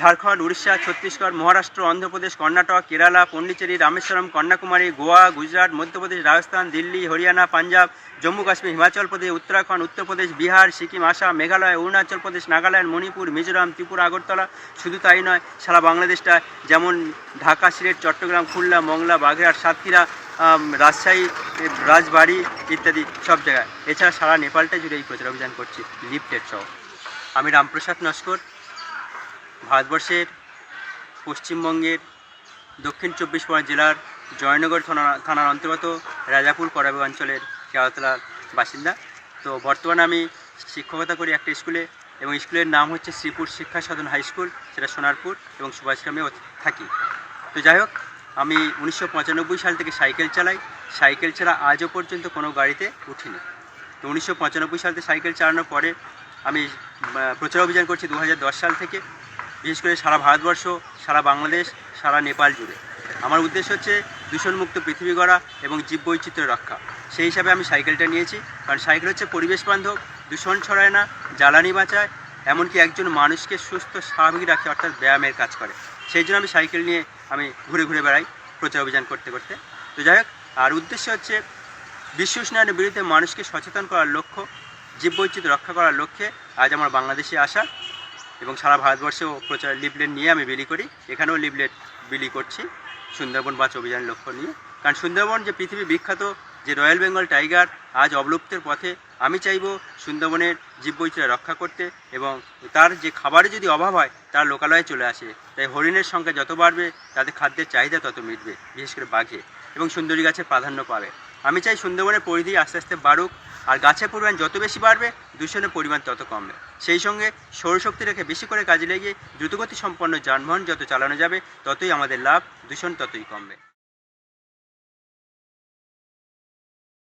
ঝাড়খণ্ড, উড়িষ্যা, ছত্তিশগড়, মহারাষ্ট্র, অন্ধ্রপ্রদেশ, কর্ণাটক, কেরালা, পন্ডিচেরি, রামেশ্বরম, কন্যাকুমারী, গোয়া, গুজরাট, মধ্যপ্রদেশ, রাজস্থান, দিল্লি, হরিয়ানা, পাঞ্জাব, জম্মু কাশ্মীর, হিমাচল প্রদেশ, উত্তরাখণ্ড, উত্তরপ্রদেশ, বিহার, সিকিম, আসাম, মেঘালয়, অরুণাচল প্রদেশ, নাগাল্যান্ড, মণিপুর, মিজোরাম, ত্রিপুরা, আগরতলা। শুধু তাই নয়, সারা বাংলাদেশটা যেমন ঢাকা, সিলেট, চট্টগ্রাম, খুলনা, মংলা, বাগেরহাট, সাতক্ষীরা রাজশাহী রাজবাড়ি ইত্যাদি সব জায়গায়। এছাড়া সারা নেপালটা জুড়ে এই প্রচার অভিযান করছি লিফটেড সহ। আমি রামপ্রসাদ নস্কর। ভারতবর্ষের পশ্চিমবঙ্গের দক্ষিণ চব্বিশ পরগনা জেলার জয়নগর থানা থানার অন্তর্গত রাজাপুর করাবে অঞ্চলের কেওয়াতলার বাসিন্দা। তো বর্তমানে আমি শিক্ষকতা করি একটা স্কুলে এবং স্কুলের নাম হচ্ছে শ্রীপুর শিক্ষা সাধন হাই স্কুল, সেটা সোনারপুর এবং সুভাষগ্রামেও থাকি। তো যাই হোক, আমি উনিশশো পঁচানব্বই সাল থেকে সাইকেল চালাই। সাইকেল ছাড়া আজও পর্যন্ত কোনো গাড়িতে উঠিনি। তো উনিশশো পঁচানব্বই সাল থেকে সাইকেল চালানোর পরে আমি প্রচার অভিযান করছি দু হাজার দশ সাল থেকে। বিশেষ করে সারা ভারতবর্ষ, সারা বাংলাদেশ, সারা নেপাল জুড়ে। আমার উদ্দেশ্য হচ্ছে দূষণমুক্ত পৃথিবী গড়া এবং জীববৈচিত্র্য রক্ষা। সেই হিসাবে আমি সাইকেলটা নিয়েছি, কারণ সাইকেল হচ্ছে পরিবেশ বান্ধব, দূষণ ছড়ায় না, জ্বালানি বাঁচায়, এমনকি একজন মানুষকে সুস্থ, স্বাভাবিক রাখে, অর্থাৎ ব্যায়ামের কাজ করে। সেই জন্য আমি সাইকেল নিয়ে আমি ঘুরে ঘুরে বেড়াই প্রচার অভিযান করতে করতে। তো যাই হোক, আর উদ্দেশ্য হচ্ছে বিশ্ব উষ্ণায়নের বিরুদ্ধে মানুষকে সচেতন করার লক্ষ্য, জীববৈচিত্র্য রক্ষা করার লক্ষ্যে আজ আমার বাংলাদেশে আসা এবং সারা ভারতবর্ষেও প্রচার লিফলেট নিয়ে আমি বিলি করি। এখানেও লিফলেট বিলি করছি, সুন্দরবন বাঁচ অভিযানের লক্ষ্য নিয়ে। কারণ সুন্দরবন যে পৃথিবী বিখ্যাত যে রয়্যাল বেঙ্গল টাইগার, আজ অবলুপ্তের পথে আমি চাইব সুন্দরবনের জীববৈচিত্র্য রক্ষা করতে এবং তার যে খাবারের যদি অভাব হয়, তার লোকালয়ে চলে আসে। তাই হরিণের সংখ্যা যত বাড়বে, তাদের খাদ্যের চাহিদা তত মিটবে, বিশেষ করে বাঘে এবং সুন্দরী গাছের প্রাধান্য পাবে। আমি চাই সুন্দরবনের পরিধি আস্তে আস্তে বাড়ুক আর গাছের পরিমাণ যত বেশি বাড়বে, দূষণের পরিমাণ তত কমবে। সেই সঙ্গে সৌরশক্তি রেখে বেশি করে কাজে লেগে দ্রুতগতি সম্পন্ন যানবাহন যত চালানো যাবে, ততই আমাদের লাভ, দূষণ ততই কমবে।